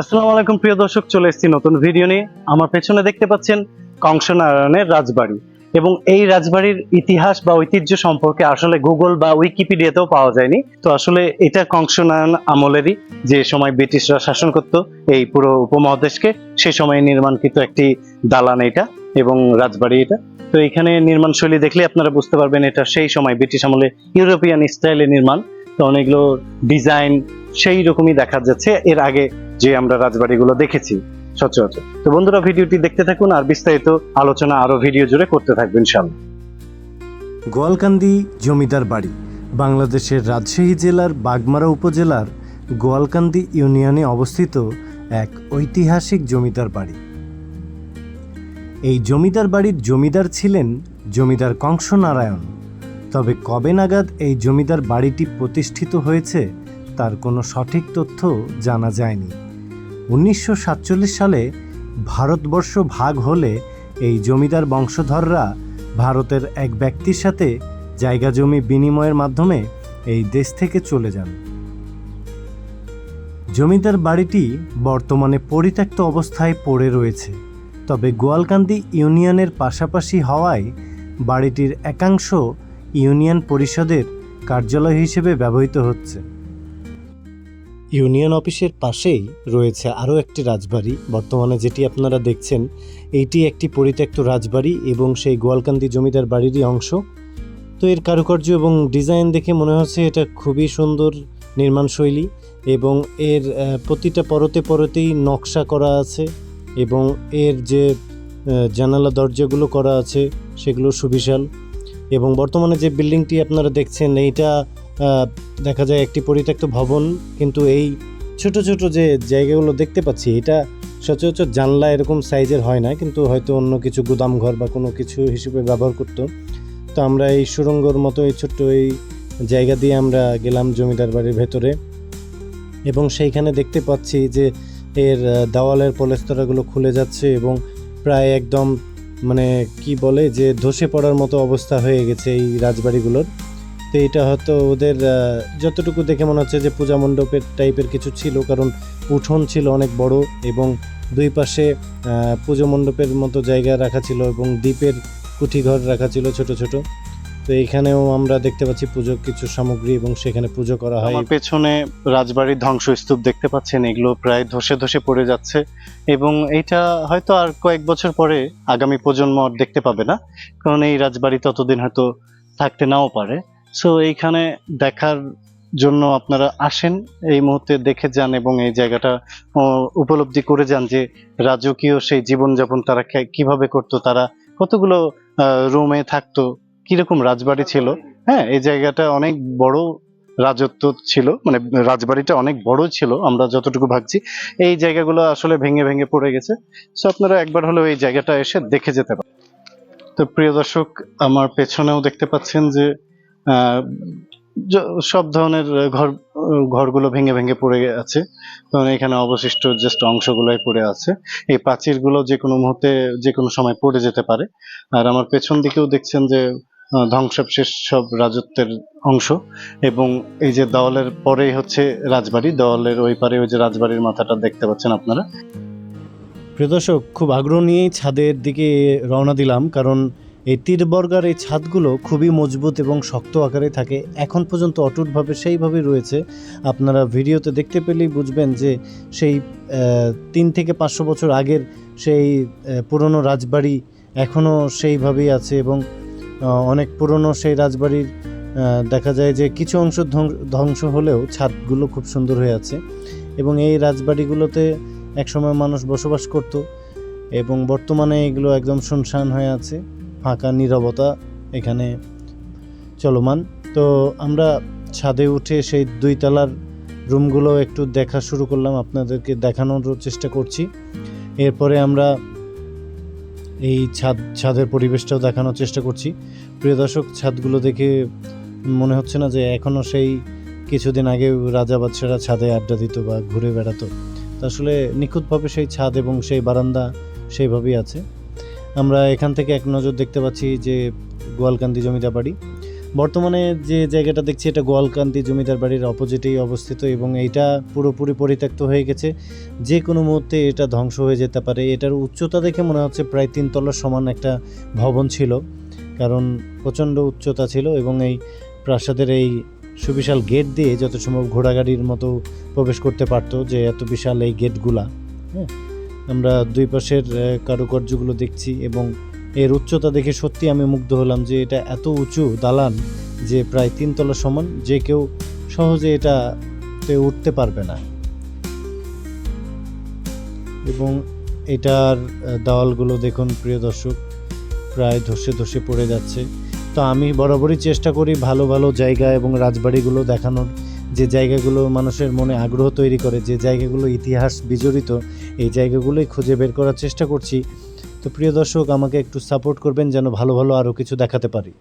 আসসালামু আলাইকুম, প্রিয় দর্শক, চলে এসেছি নতুন ভিডিও নিয়ে। আমার পেছনে দেখতে পাচ্ছেন কংসনারায়ণের রাজবাড়ি। এবং এই রাজবাড়ির ইতিহাস বা ঐতিহ্য সম্পর্কে আসলে গুগল বা উইকিপিডিয়াতেও পাওয়া যায়নি। তো আসলে এটা কংসনারায়ণ আমলেরই যে সময় ব্রিটিশরা শাসন করত, এই পুরো উপমহাদেশকে সেই সময় নির্মাণকৃত একটি দালান এটা এবং রাজবাড়ি এটা। তো এখানে নির্মাণ শৈলী দেখলে আপনারা বুঝতে পারবেন এটা সেই সময় ব্রিটিশ আমলে ইউরোপিয়ান স্টাইলে নির্মাণ। তো অনেকগুলো ডিজাইন সেই রকমই দেখা যাচ্ছে। এর আগে যে আমরা রাজবাড়িগুলো দেখেছি, সচরাচর। তো বন্ধুরা, ভিডিওটি দেখতে থাকুন আর বিস্তারিত আলোচনা আরও ভিডিও জুড়ে করতে থাকবেন, ইনশাআল্লাহ। গোয়ালকান্দি জমিদার বাড়ি, বাংলাদেশের রাজশাহী জেলার বাগমারা উপজেলার গোয়ালকান্দি ইউনিয়নে অবস্থিত এক ঐতিহাসিক জমিদার বাড়ি। এই জমিদার বাড়ির জমিদার ছিলেন জমিদার কংস নারায়ণ তবে কবে নাগাদ এই জমিদার বাড়িটি প্রতিষ্ঠিত হয়েছে, তার কোনো সঠিক তথ্য জানা যায়নি। উনিশশো সাতচল্লিশ সালে ভারতবর্ষ ভাগ হলে এই জমিদার বংশধররা ভারতের এক ব্যক্তির সাথে জায়গা জমি বিনিময়ের মাধ্যমে এই দেশ থেকে চলে যান। জমিদার বাড়িটি বর্তমানে পরিত্যক্ত অবস্থায় পড়ে রয়েছে, তবে গোয়ালকান্দি ইউনিয়নের পাশাপাশি হওয়ায় বাড়িটির একাংশ ইউনিয়ন পরিষদের কার্যালয় হিসেবে ব্যবহৃত হচ্ছে। ইউনিয়ন অফিসের পাশেই রয়েছে আরও একটি রাজবাড়ি। বর্তমানে যেটি আপনারা দেখছেন এইটি একটি পরিত্যক্ত রাজবাড়ি এবং সেই গোয়ালকান্দি জমিদার বাড়িরই অংশ। তো এর কারুকার্য এবং ডিজাইন দেখে মনে হচ্ছে এটা খুবই সুন্দর নির্মাণ শৈলী এবং এর প্রতিটা পরতে পরতেই নকশা করা আছে এবং এর যে জানালা দরজাগুলো করা আছে সেগুলো সুবিশাল। এবং বর্তমানে যে বিল্ডিংটি আপনারা দেখছেন, এইটা দেখা যায় একটি পরিত্যক্ত ভবন, কিন্তু এই ছোট ছোট যে জায়গাগুলো দেখতে পাচ্ছি, এটা সচরাচর জানলা এরকম সাইজের হয় না, কিন্তু হয়তো অন্য কিছু গুদাম ঘর বা কোনো কিছু হিসেবে ব্যবহার করতো। তো আমরা এই সুরঙ্গর মতো এই ছোট্ট এই জায়গা দিয়ে আমরা গেলাম জমিদার বাড়ির ভেতরে। এবং সেইখানে দেখতে পাচ্ছি যে এর দেওয়ালের পলেস্তরাগুলো খুলে যাচ্ছে এবং প্রায় একদম মানে কি বলে যে ধসে পড়ার মতো অবস্থা হয়ে গেছে এই রাজবাড়িগুলোর। তো এটা হয়তো ওদের যতটুকু দেখে মনে হচ্ছে যে পূজা মণ্ডপের টাইপের কিছু ছিল, কারণ উঠোন ছিল অনেক বড় এবং দুই পাশে পুজো মণ্ডপের মতো জায়গা রাখা ছিল এবং দ্বীপের কুঠি ঘর রাখা ছিল ছোট ছোট। তো এখানেও আমরা দেখতে পাচ্ছি পুজোর কিছু সামগ্রী এবং সেখানে পুজো করা হয়। পেছনে রাজবাড়ির ধ্বংসস্তূপ দেখতে পাচ্ছেন, এগুলো প্রায় ধসে ধসে পড়ে যাচ্ছে এবং এইটা হয়তো আর কয়েক বছর পরে আগামী প্রজন্ম আর দেখতে পাবে না, কারণ এই রাজবাড়ি ততদিন হয়তো থাকতে নাও পারে। সো এইখানে দেখার জন্য আপনারা আসেন, এই মুহূর্তে দেখে যান এবং এই জায়গাটা উপলব্ধি করে যান যে রাজকীয় সেই জীবনযাপন তারা কীভাবে করতো, তারা কতগুলো রুমে থাকতো, কীরকম রাজবাড়ি ছিল। হ্যাঁ এই জায়গাটা অনেক বড় রাজত্ব ছিল মানে রাজবাড়িটা অনেক বড় ছিল, আমরা যতটুকু ভাবছি। এই জায়গাগুলো আসলে ভেঙে ভেঙে পড়ে গেছে। সো আপনারা একবার হলেও এই জায়গাটা এসে দেখে যেতে পারেন। তো, প্রিয় দর্শক, আমার পেছনেও দেখতে পাচ্ছেন য- সব ধরনের ঘর, ঘরগুলো ভেঙে ভেঙে পড়ে আছে। কারণ এখানে অবশিষ্ট জাস্ট অংশগুলোই পড়ে আছে। এই প্রাচীরগুলো যে কোনো মুহূর্তে, যে কোনো সময় পড়ে যেতে পারে। আর আমার পেছন দিকেও দেখছেন যে ধ্বংসাবশেষ সব রাজত্বের অংশ। এবং এই যে দেওয়ালের পরেই হচ্ছে রাজবাড়ি, দেওয়ালের ওই পারে ওই যে রাজবাড়ির মাথাটা দেখতে পাচ্ছেন আপনারা। প্রিয় দর্শক, খুব আগ্রহ নিয়েই ছাদের দিকে রওনা দিলাম। কারণ এই তীরবর্গার এই ছাদগুলো খুবই মজবুত এবং শক্ত আকারে থাকে। এখন পর্যন্ত অটুটভাবে সেইভাবে রয়েছে। আপনারা ভিডিওতে দেখতে পেলেই বুঝবেন যে সেই তিন থেকে পাঁচশো বছর আগের সেই পুরনো রাজবাড়ি এখনও সেইভাবেই আছে এবং অনেক পুরনো সেই রাজবাড়ির দেখা যায় যে কিছু অংশ ধ্বং- ধ্বংস হলেও ছাদগুলো খুব সুন্দর হয়ে আছে এবং এই রাজবাড়িগুলোতে একসময় মানুষ বসবাস করত এবং বর্তমানে এগুলো একদম শুনশান হয়ে আছে। ফাঁকা নীরবতা এখানে চলমান। তো আমরা ছাদে উঠে সেই দুই তলার রুমগুলো একটু দেখা শুরু করলাম, আপনাদেরকে দেখানোর চেষ্টা করছি। এরপরে আমরা এই ছাদ, ছাদের পরিবেশটাও দেখানোর চেষ্টা করছি। প্রিয় দর্শক, ছাদগুলো দেখে মনে হচ্ছে না যে এখনও সেই কিছুদিন আগে রাজা বাদশারা ছাদে আড্ডা দিত বা ঘুরে বেড়াতো। আসলে নিখুঁতভাবে সেই ছাদ এবং সেই বারান্দা সেইভাবেই আছে। আমরা এখান থেকে এক নজর দেখতে পাচ্ছি যে গোয়ালকান্দি জমিদার বাড়ি। বর্তমানে যে জায়গাটা দেখছি, এটা গোয়ালকান্তি জমিদার বাড়ির অপোজিটেই অবস্থিত এবং এইটা পুরোপুরি পরিত্যক্ত হয়ে গেছে। যে কোনো মুহূর্তে এটা ধ্বংস হয়ে যেতে পারে। এটার উচ্চতা দেখে মনে হচ্ছে প্রায় তিনতলার সমান একটা ভবন ছিল, কারণ প্রচণ্ড উচ্চতা ছিল এবং এই প্রাসাদের এই সুবিশাল গেট দিয়ে যত সম্ভব ঘোড়াগাড়ির মতো প্রবেশ করতে পারতো যে এত বিশাল এই গেটগুলা হ্যাঁ। আমরা দুই পাশের কারুকার্যগুলো দেখছি এবং এর উচ্চতা দেখে সত্যি আমি মুগ্ধ হলাম যে এটা এত উঁচু দালান যে প্রায় তিনতলা সমান, যে কেউ সহজে এটাতে উঠতে পারবে না। এবং এটার দেওয়ালগুলো দেখুন প্রিয় দর্শক, প্রায় ধসে ধসে পড়ে যাচ্ছে। তো আমি বরাবরই চেষ্টা করি ভালো ভালো জায়গা এবং রাজবাড়িগুলো দেখানোর। যে জায়গাগুলো মানুষের মনে আগ্রহ তৈরি করে, যে জায়গাগুলো ইতিহাস বিজড়িত, এই জায়গাগুলোই খুঁজে বের করার চেষ্টা করছি। তো প্রিয় দর্শক, আমাকে একটু সাপোর্ট করবেন যেন ভালো ভালো আরও কিছু দেখাতে পারি।